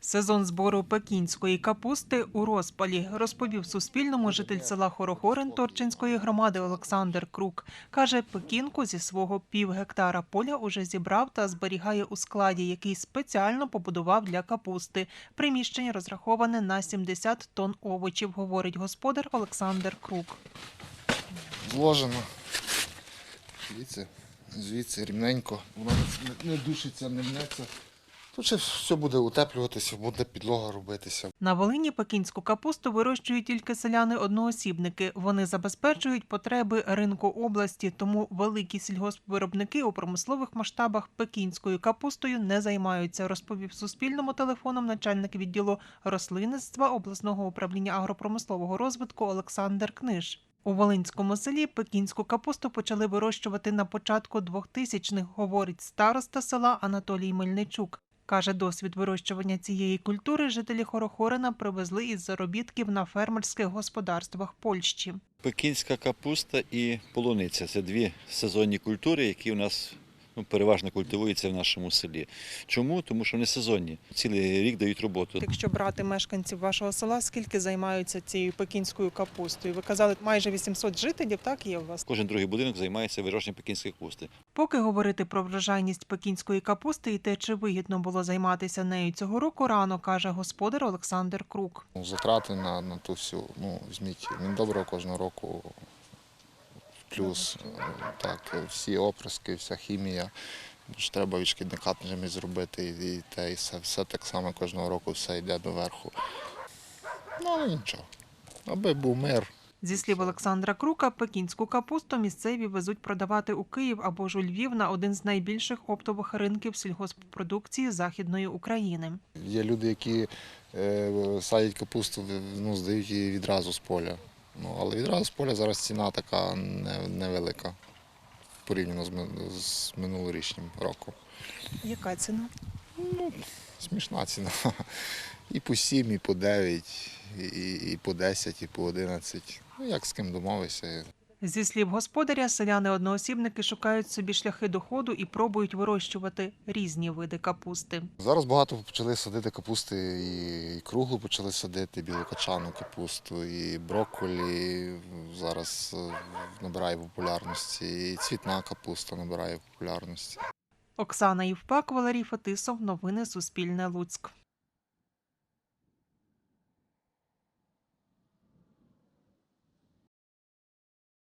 Сезон збору пекінської капусти у розпалі, розповів Суспільному житель села Хорохорин Торчинської громади Олександр Крук. Каже, пекінку зі свого півгектара поля уже зібрав та зберігає у складі, який спеціально побудував для капусти. Приміщення розраховане на 70 тонн овочів, говорить господар Олександр Крук. зложено. Звідси, звідси рівненько. Воно не, не душиться, не мнеться. Тут ще все буде утеплюватися, буде підлога робитися. На Волині пекінську капусту вирощують тільки селяни-одноосібники. Вони забезпечують потреби ринку області, тому великі сільгоспвиробники у промислових масштабах пекінською капустою не займаються, розповів Суспільному телефоном начальник відділу рослинництва обласного управління агропромислового розвитку Олександр Книж. У Волинському селі пекінську капусту почали вирощувати на початку 2000-х, говорить староста села Анатолій Мельничук. Каже, досвід вирощування цієї культури жителі Хорохорина привезли із заробітків на фермерських господарствах Польщі. Пекінська капуста і полуниця це дві сезонні культури, які у нас ну, переважно культивуються в нашому селі. Чому? Тому що вони сезонні, цілий рік дають роботу. Якщо брати мешканців вашого села, скільки займаються цією пекінською капустою? Ви казали, майже 800 жителів, так є у вас? Кожен другий будинок займається вирощенням пекінської капусти. Поки говорити про врожайність пекінської капусти і те, чи вигідно було займатися нею цього року, рано каже господар Олександр Крук. Ну, Затрати на, на ту всю, ну, візьміть, він добре кожного року. Плюс е, так, всі оприски, вся хімія. Ж треба від шкідника зробити, і, і те, і все, все так само кожного року все йде доверху. Ну, але нічого. Аби був мир. Зі слів Олександра Крука, пекінську капусту місцеві везуть продавати у Київ або ж у Львів на один з найбільших оптових ринків сільгосппродукції Західної України. Є люди, які е, садять капусту, ну, здають її відразу з поля. Ну, але відразу з поля зараз ціна така невелика порівняно з, ми- з минулорічним роком. Яка ціна? Смішна ціна. І по 7, і по 9, і, і, по 10, і по 11. Ну, як з ким домовишся. Зі слів господаря, селяни-одноосібники шукають собі шляхи доходу і пробують вирощувати різні види капусти. Зараз багато почали садити капусти, і, і круглу почали садити, білокачану капусту, і брокколі зараз е, набирає популярності, і цвітна капуста набирає популярності. Оксана Євпак, Валерій Фетисов. Новини Суспільне Луцьк.